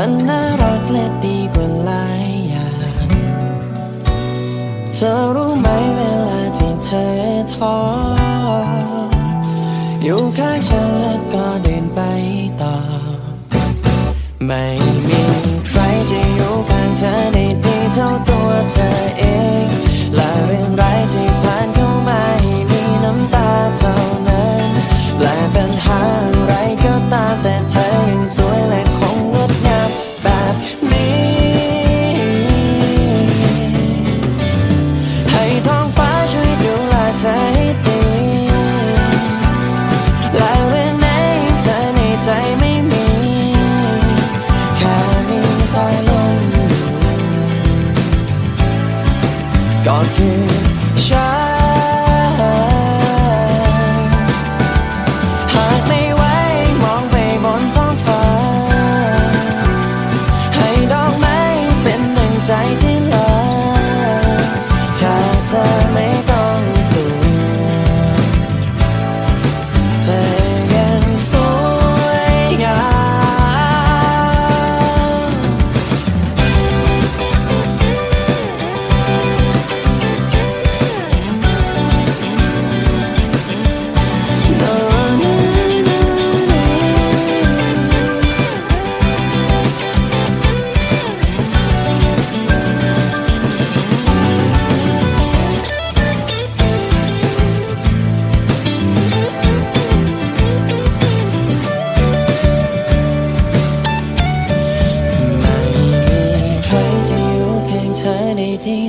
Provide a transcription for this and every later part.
มันน่ารักและดีกว่าหลายอย่าง เธอรู้ไหมเวลาที่เธอท้ออยู่ข้างฉันแล้วก็เดินไปต่อ ไม่มีใครจะอยู่ข้างเธอได้ดีเท่าตัวเธอเองและเรื่องไรายที่ผ่านเข้ามาให้มีน้ำตาเท่านั้น และปัญหา ก็คื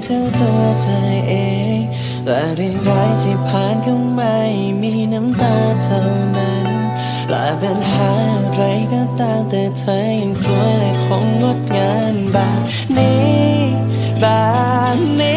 ท่าตัวเธอเอง และเรื่องร้ายที่ผ่านเข้ามามีน้ำตาเท่านั้น และปัญหาอะไรก็ตามแต่เธอยังสวยและคงงดงามแบบนี้แบบนี้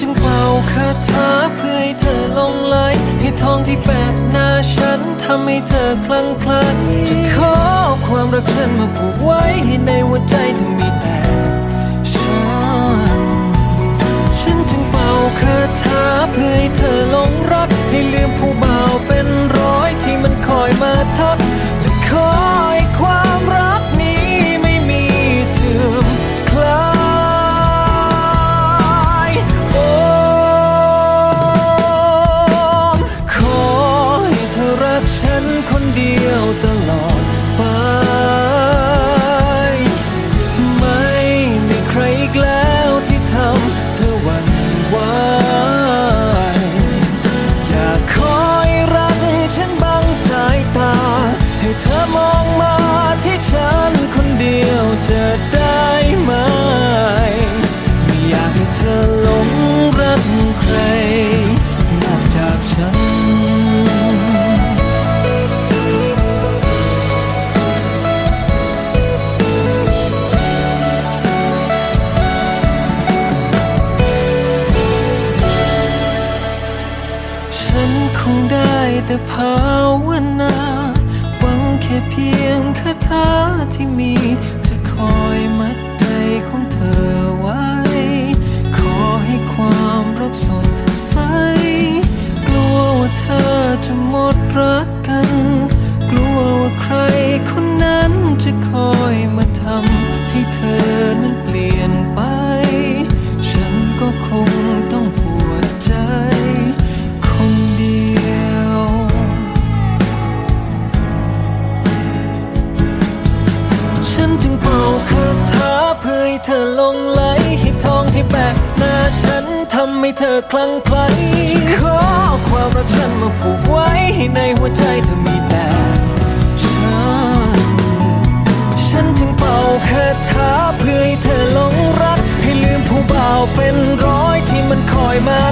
จึงเป่าคาถาเพื่อให้เธอลงไหลให้ทองที่แปะหน้าฉันทำให้เธอคลั่งไคล้จะขอความรักฉันมาผูกไว้ให้ในหัวใจเธอมีแต่ฉัน ฉันจึงเป่าคาถาเพื่อให้เธอลงรักให้ แต่ภาวนา มั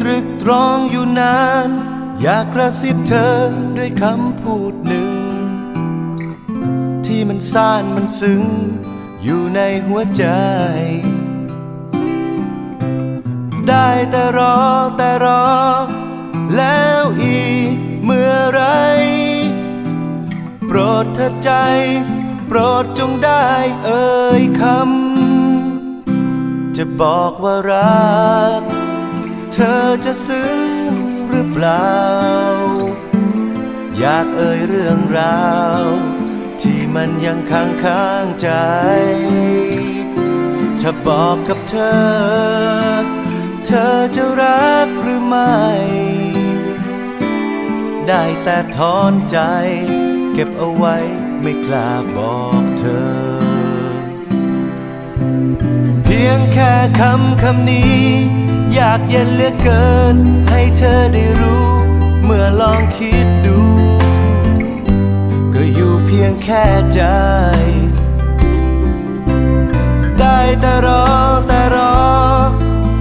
ตรึกตรองอยู่นาน อยากกระซิบเธอด้วยคำพูดหนึ่ง ที่มันซ่านมันซึ้ง อยู่ในหัวใจ ได้แต่รอแต่รอ แล้วอีกเมื่อไร โปรดเธอใจ โปรดจงได้เอ่ยคำจะบอกว่ารัก ธอจะซึ้งหรือเปล่า อยากเอ่ยเรื่องราว ที่มันยังค้างค้างใจ ถ้าบอกกับเธอ เธอจะรักหรือไม่ ได้แต่ถอนใจ เก็บเอาไว้ไม่กล้าบอกเธอ เพียงแค่คำคำนี้ ยากเย็นเหลือเกิน ให้เธอได้รู้ เมื่อลองคิดดู ก็อยู่เพียงแค่ใจ ได้แต่รอแต่รอ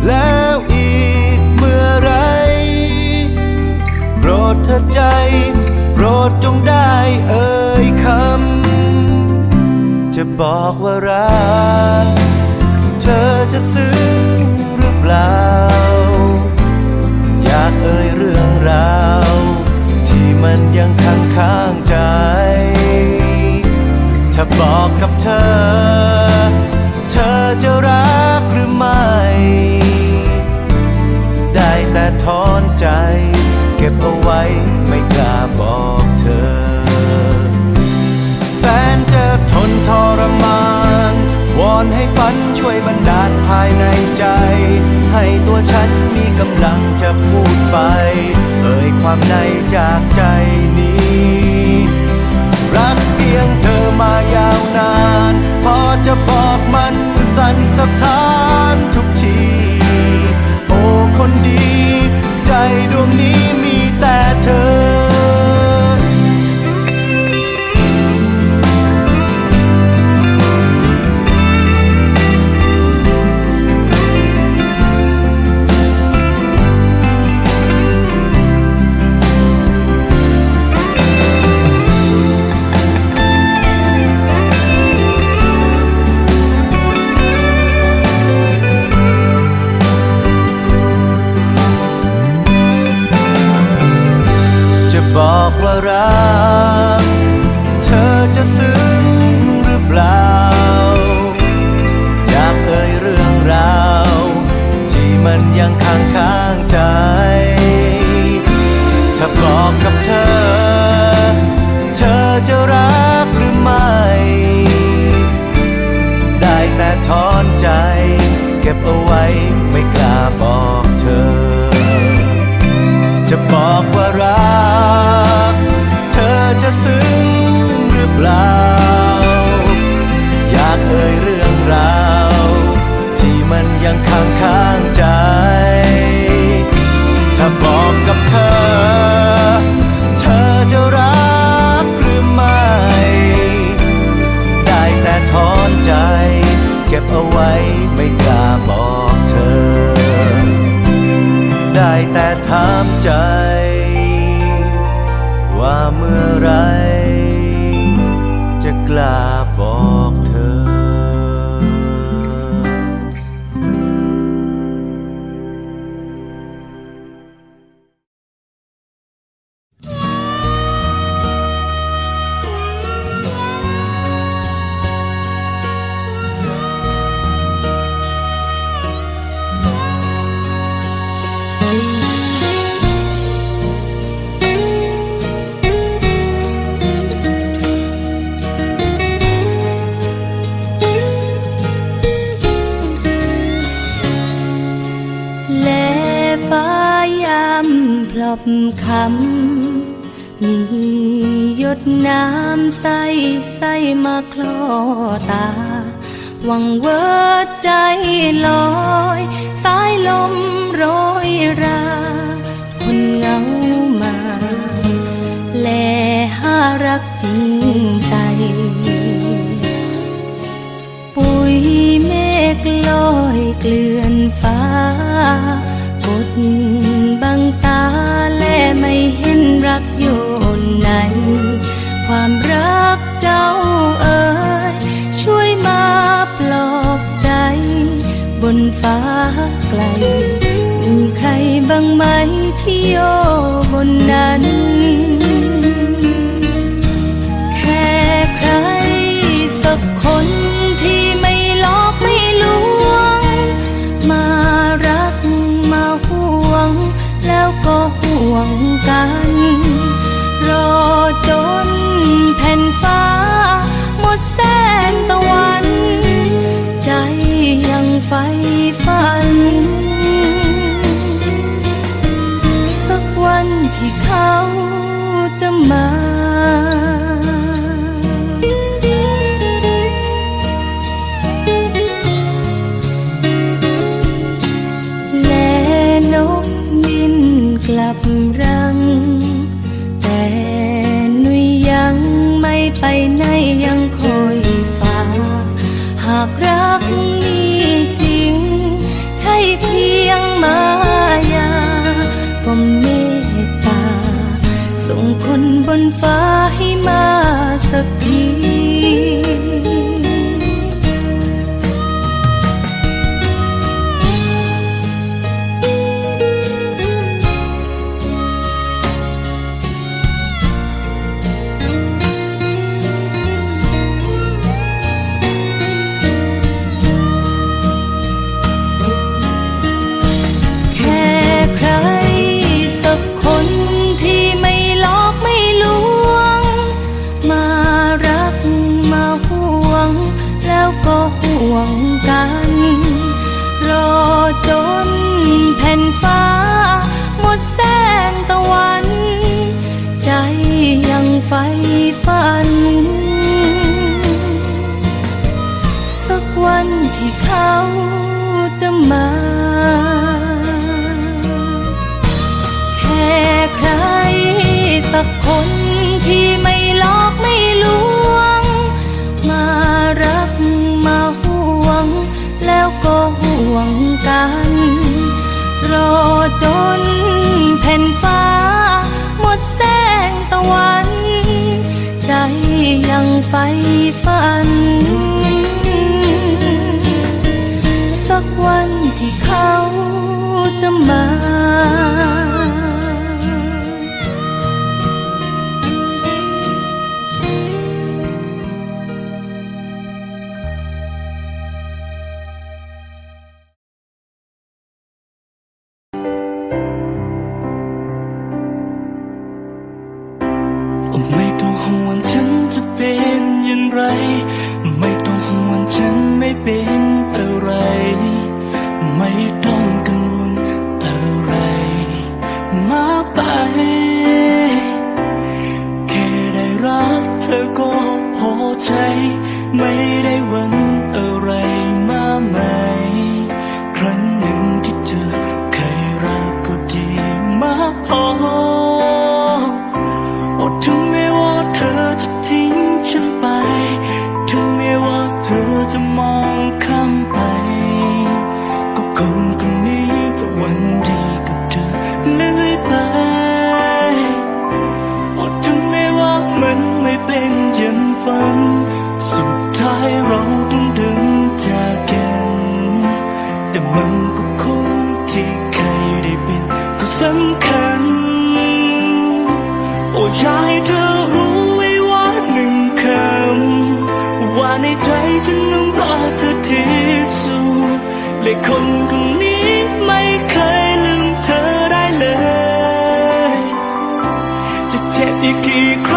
แล้วอีกเมื่อไร โปรดเธอใจ โปรดจงได้เอ่ยคำ จะบอกว่ารัก เธอจะซึ้ง ล่า อยากเอ่ยเรื่องราว ที่มันยังค้างค้างใจ ถ้าบอกกับเธอ เธอจะรักหรือไม่ ได้แต่ถอนใจ เก็บเอาไว้ไม่กล้าบอก บันดาลภายในใจ ให้ตัวฉันมีกำลังจะพูดไป เอ่ยความในจากใจนี้ รักเพียงเธอมายาวนาน พอจะบอกมันสั่นสะท้านทุกที โอ้คนดี ใจดวงนี้มีแต่เธอ เก็บเอาไว้ไม่กล้าบอกเธอ ได้แต่ถามใจ ว่าเมื่อไรจะกล้าบอก มีหยดน้ำใสใสมาคลอตา หวังเวิดใจลอยสายลมโรยราคนเหงามา แลหารักจริงใจ ปุยเมฆลอยเกลื่อนฟ้ากดบัง ไม่เห็นรักอยู่ในความรักเจ้าเอ๋ยช่วยมาปลอบใจ บนฟ้าไกล มีใครบ้างไหมที่โยบนนั้น งกัน รอจนแผ่นฟ้า หมดแสงตะวัน ใจยังไฟฝัน สักวันที่เขาจะมา สักคนที่ไม่หลอกไม่ลวง มารักมาห่วง แล้วก็ห่วงกัน รอจนแผ่นฟ้า หมดแสงตะวัน ใจยังไฟฝัน สักวันที่เขา อะไร ไม่ต้อง ที่สุดและคนคนนี้ไม่เคยลืมเธอได้เลย จะเจ็บอีกกี่ครั้ง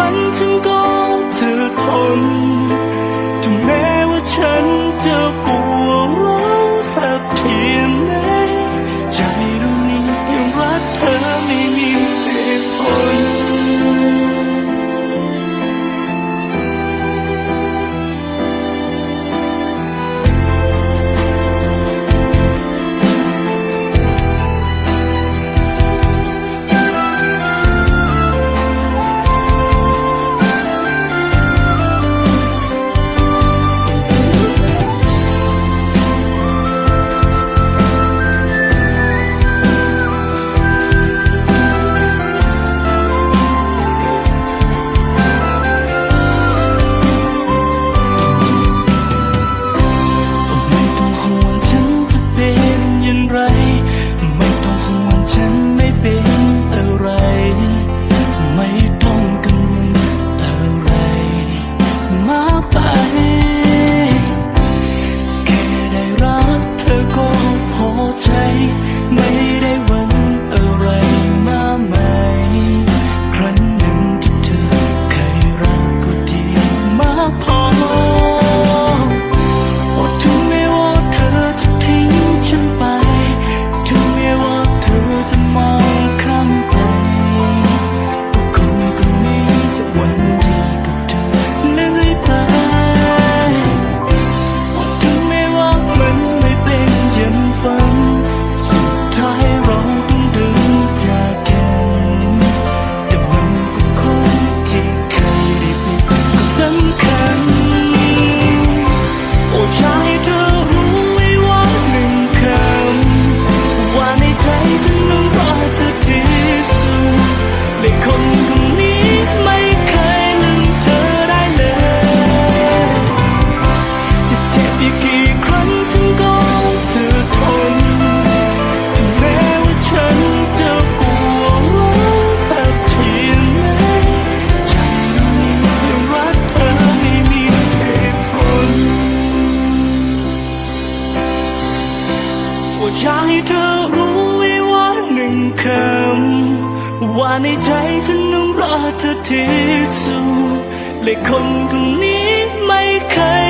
ที่สุดและคนคนนี้ไม่เคย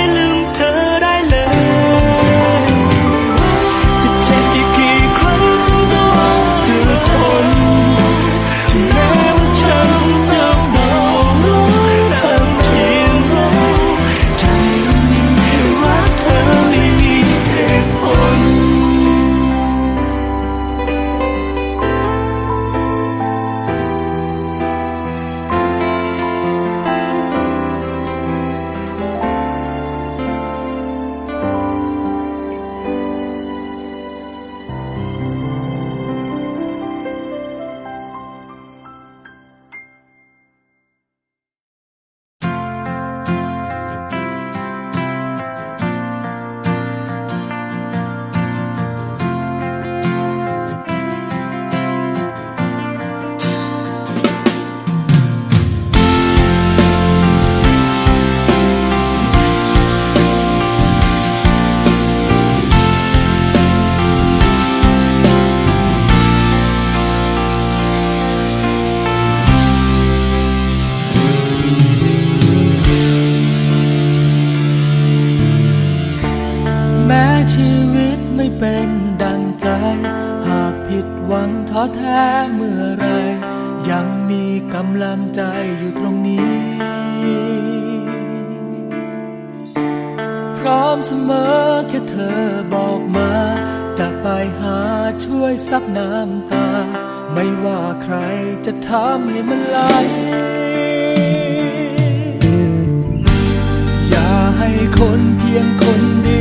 ให้คนเพียงคนเดียว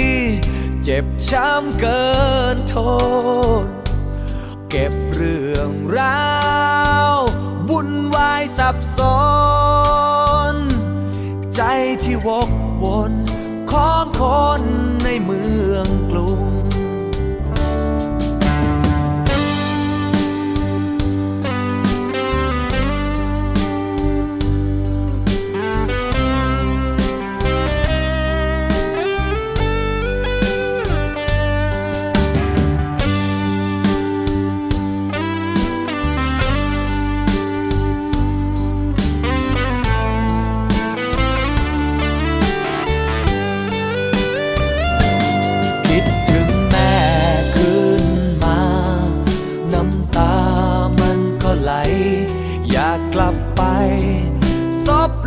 เจ็บช้ำเกินทน เก็บเรื่องราววุ่นวายสับสน ใจที่วกวนของคนในเมืองกรุง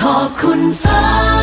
ขอบคุณฟ้า